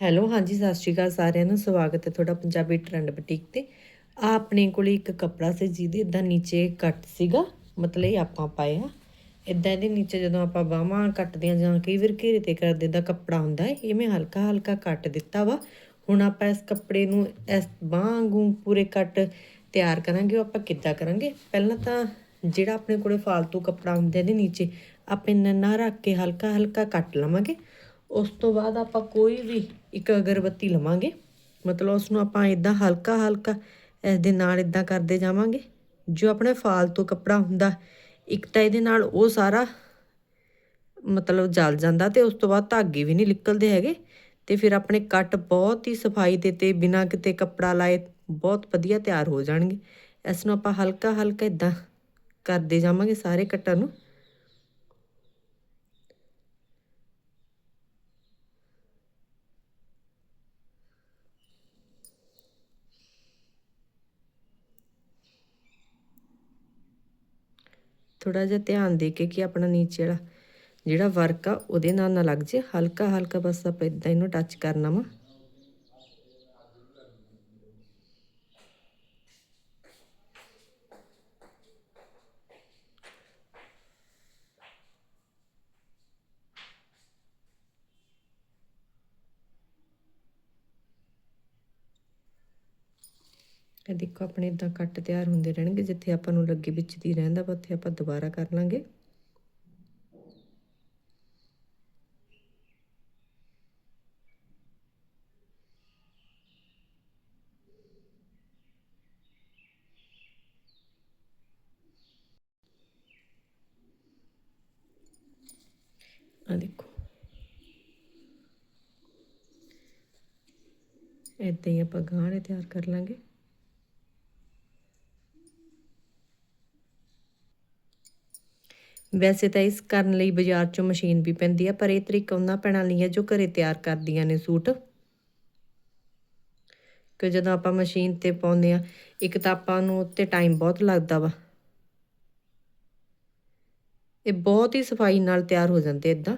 Hello, ਹਾਂਜੀ, ਸਤਿ ਸ਼੍ਰੀ ਅਕਾਲ ਸਾਰਿਆਂ ਨੂੰ, ਸਵਾਗਤ ਹੈ ਤੁਹਾਡਾ ਪੰਜਾਬੀ ਟ੍ਰੈਂਡ ਬੁਟੀਕ ਤੇ। ਆ ਆਪਣੇ ਕੋਲ ਇੱਕ ਕੱਪੜਾ ਸੀ ਜਿਹਦੇ ਇਦਾਂ ਨੀਚੇ ਕੱਟ ਸੀਗਾ, ਮਤਲਬ ਇਹ ਆਪਾਂ ਪਾਏ ਪਾਇਆ ਇਦਾਂ ਇਹਦੇ ਨੀਚੇ ਜਦੋਂ ਆਪਾਂ ਬਾਹਾਂ ਕੱਟਦੇ ਆ ਜਾਂ ਕਈ ਵਾਰ ਘੇਰੇ ਤੇ ਕਰਦੇ ਦਾ ਕੱਪੜਾ ਹੁੰਦਾ ਹੈ, ਇਹ ਮੈਂ ਹਲਕਾ ਹਲਕਾ ਕੱਟ ਦਿੱਤਾ ਵਾ। ਹੁਣ ਆਪਾਂ ਇਸ ਕੱਪੜੇ ਨੂੰ ਇਸ ਬਾਂਹ ਵਾਂਗੂ ਪੂਰੇ ਕੱਟ ਤਿਆਰ ਕਰਾਂਗੇ, ਉਹ ਆਪਾਂ ਕਿੱਦਾਂ ਕਰਾਂਗੇ? ਪਹਿਲਾਂ ਤਾਂ ਜਿਹੜਾ ਆਪਣੇ ਕੋਲੇ ਫਾਲਤੂ ਕੱਪੜਾ ਹੁੰਦਾ ਇਹਦੇ ਨੀਚੇ, ਆਪਾਂ ਨੰਨਾ ਰੱਖ ਕੇ ਹਲਕਾ ਹਲਕਾ ਕੱਟ ਲਵਾਂਗੇ। ਉਸ ਤੋਂ ਬਾਅਦ ਆਪਾਂ ਕੋਈ ਵੀ ਇੱਕ ਅਗਰਬੱਤੀ ਲਵਾਂਗੇ। ਮਤਲਬ ਉਸ ਨੂੰ ਆਪਾਂ ਇਦਾਂ ਹਲਕਾ ਹਲਕਾ ਇਸ ਦੇ ਨਾਲ ਇਦਾਂ ਕਰਦੇ ਜਾਵਾਂਗੇ। ਜੋ ਆਪਣੇ ਫਾਲਤੂ ਕੱਪੜਾ ਹੁੰਦਾ, ਇੱਕ ਤਾਂ ਇਹਦੇ ਨਾਲ ਉਹ ਸਾਰਾ ਮਤਲਬ ਜਲ ਜਾਂਦਾ ਤੇ ਉਸ ਤੋਂ ਬਾਅਦ ਧਾਗੇ ਵੀ ਨਹੀਂ ਨਿਕਲਦੇ ਹੈਗੇ। ਤੇ ਫਿਰ ਆਪਣੇ ਕੱਟ ਬਹੁਤ ਹੀ ਸਫ਼ਾਈ ਦੇ ਤੇ ਬਿਨਾਂ ਕਿਤੇ ਕੱਪੜਾ ਲਾਏ ਬਹੁਤ ਵਧੀਆ ਤਿਆਰ ਹੋ ਜਾਣਗੇ। ਇਸ ਨੂੰ ਆਪਾਂ ਹਲਕਾ ਹਲਕਾ ਇਦਾਂ ਕਰਦੇ ਜਾਵਾਂਗੇ ਸਾਰੇ ਕੱਟਾਂ ਨੂੰ। ਥੋੜਾ ਜਿਹਾ ਧਿਆਨ ਦੇ ਕੇ ਕਿ ਆਪਣਾ ਨੀਚੇ ਵਾਲਾ ਜਿਹੜਾ ਵਰਕ ਆ ਉਹਦੇ ਨਾਲ ਨਾ ਲੱਗ ਜੇ। ਹਲਕਾ ਹਲਕਾ ਬਸ ਆਪਾਂ ਇਦਾਂ ਇਹਨੂੰ ਟੱਚ ਕਰਨਾ ਵਾ। ਇਹ ਦੇਖੋ, ਆਪਣੇ ਇਦਾਂ ਕੱਟ ਤਿਆਰ ਹੁੰਦੇ ਰਹਿਣਗੇ, ਜਿੱਥੇ ਆਪਾਂ ਨੂੰ ਲੱਗੇ ਵਿੱਚ ਦੀ ਰਹਿੰਦਾ ਵਾ ਉੱਥੇ ਆਪਾਂ ਦੁਬਾਰਾ ਕਰ ਲਾਂਗੇ। ਆ ਦੇਖੋ। ਇਦਾਂ ਹੀ ਆਪਾਂ ਗਾਣੇ ਤਿਆਰ ਕਰ ਲਾਂਗੇ। ਵੈਸੇ ਤਾਂ ਇਸ ਕਰਨ ਲਈ ਬਾਜ਼ਾਰ ਚੋਂ ਮਸ਼ੀਨ ਵੀ ਪੈਂਦੀ ਆ, ਪਰ ਇਹ ਤਰੀਕਾ ਉਹਨਾਂ ਭੈਣਾਂ ਲਈ ਹੈ ਜੋ ਘਰੇ ਤਿਆਰ ਕਰਦੀਆਂ ਨੇ ਸੂਟ। ਕਿ ਜਦੋਂ ਆਪਾਂ ਮਸ਼ੀਨ ਤੇ ਪਾਉਂਦੇ ਆ, ਇੱਕ ਤਾਂ ਆਪਾਂ ਨੂੰ ਉੱਤੇ ਟਾਈਮ ਬਹੁਤ ਲੱਗਦਾ ਵਾ। ਇਹ ਬਹੁਤ ਹੀ ਸਫ਼ਾਈ ਨਾਲ ਤਿਆਰ ਹੋ ਜਾਂਦੇ ਇਦਾਂ।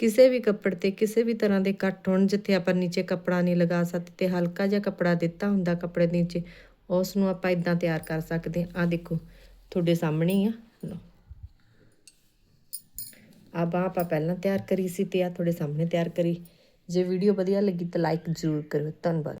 ਕਿਸੇ ਵੀ ਕੱਪੜੇ ਤੇ ਕਿਸੇ ਵੀ ਤਰ੍ਹਾਂ ਦੇ ਕੱਟ ਹੋਣ, ਜਿੱਥੇ ਆਪਾਂ ਨੀਚੇ ਕੱਪੜਾ ਨਹੀਂ ਲਗਾ ਸਕਦੇ ਤੇ ਹਲਕਾ ਜਿਹਾ ਕੱਪੜਾ ਦਿੱਤਾ ਹੁੰਦਾ ਕੱਪੜੇ ਦੇ ਨੀਚੇ ਉਸ ਨੂੰ ਆਪਾਂ ਇਦਾਂ ਤਿਆਰ ਕਰ ਸਕਦੇ ਆ ਦੇਖੋ, ਤੁਹਾਡੇ ਸਾਹਮਣੇ ਹੀ ਆ। ਲਓ। ਆ ਬਾਹ ਆਪਾਂ ਪਹਿਲਾਂ ਤਿਆਰ ਕਰੀ ਸੀ ਤੇ ਆ ਤੁਹਾਡੇ ਸਾਹਮਣੇ ਤਿਆਰ ਕਰੀ। ਜੇ ਵੀਡੀਓ ਵਧੀਆ ਲੱਗੀ ਤਾਂ ਲਾਈਕ ਜ਼ਰੂਰ ਕਰਿਓ। ਧੰਨਵਾਦ।